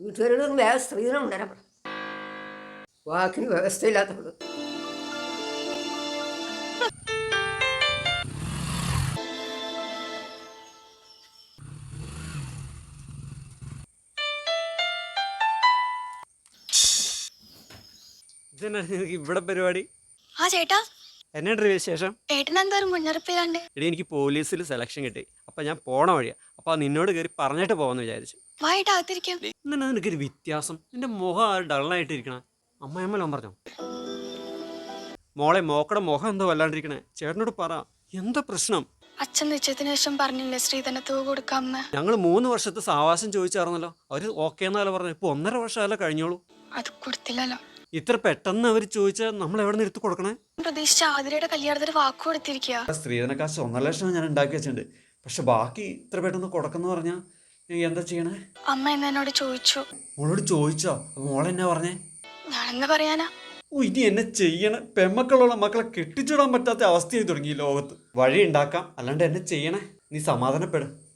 വീട്ടുകാരോട് വേറെ സ്ത്രീധനം പറ വാക്കിന് വ്യവസ്ഥയില്ലാത്തവൾ. ഇവിടെ പരിപാടി? ആ ചേട്ടാ. എന്നാണ്ട് വിശേഷം? ഏട്ടൻ എന്തായാലും മുന്നറിയിപ്പില്ലാണ്ട്. എടി എനിക്ക് പോലീസിൽ സെലക്ഷൻ കിട്ടി. അപ്പൊ ഞാൻ പോണ വഴിയാ. അപ്പൊ നിന്നോട് കയറി പറഞ്ഞിട്ട് പോവാന്ന് വിചാരിച്ചു. വായിട്ട് അകത്തിരിക്കും ഇന്നെ നിനക്കൊരു വ്യത്യാസം. നിന്റെ മുഖം ആ ഡള്ളായിട്ടിരിക്കണേ? അമ്മയമ്മല്ലോ പറഞ്ഞോ. മോളെ മോക്കടെ മുഖം എന്തോ വല്ലാണ്ടിരിക്കണേ. ചേട്ടനോട് പറ എന്താ പ്രശ്നം? അച്ഛൻ നിശ്ചയത്തിന് ശേഷം പറഞ്ഞില്ലേ ശ്രീധനത്തുക കൊടുക്കാമെന്ന്? ഞങ്ങൾ മൂന്ന് വർഷത്തെ സാവാസം ചോദിച്ചായിരുന്നല്ലോ. അവർ ഓക്കെ എന്നല്ല പറഞ്ഞു. ഇപ്പൊ ഒന്നര വർഷമല്ല കഴിഞ്ഞോളൂ. അത് കൊടുത്തില്ലല്ലോ. ഇത്ര പെട്ടെന്ന് അവർ ചോദിച്ചാൽ നമ്മൾ എവിടെ നിന്ന് എടുത്ത് കൊടുക്കണേ? പ്രതീക്ഷിച്ച ആതിരയുടെ കല്യാണത്തിന് വാക്ക് കൊടുത്തിരിക്കുക സ്ത്രീധന കാശ് ഒന്നര ലക്ഷം ഞാൻ ഉണ്ടാക്കി വെച്ചിട്ടുണ്ട്. പക്ഷെ ബാക്കി ഇത്ര പെട്ടെന്ന് കൊടുക്കുന്ന പറഞ്ഞാൽ എന്താ ചെയ്യണേ? അമ്മ ഇന്ന് എന്നോട് ചോദിച്ചു. മോളോട് ചോദിച്ചോ? മോൾ മോളെന്നാ പറഞ്ഞേ? ഞാനെന്താ പറയാനാ? ഓ ഇനി എന്നെ ചെയ്യണ? പെമ്മക്കളുള്ള മക്കളെ കെട്ടിച്ചിടാൻ പറ്റാത്ത അവസ്ഥയായി തുടങ്ങി ഈ ലോകത്ത്. വഴി ഉണ്ടാക്കാം അല്ലാണ്ട് എന്നെ ചെയ്യണേ? നീ സമാധാനപ്പെട്.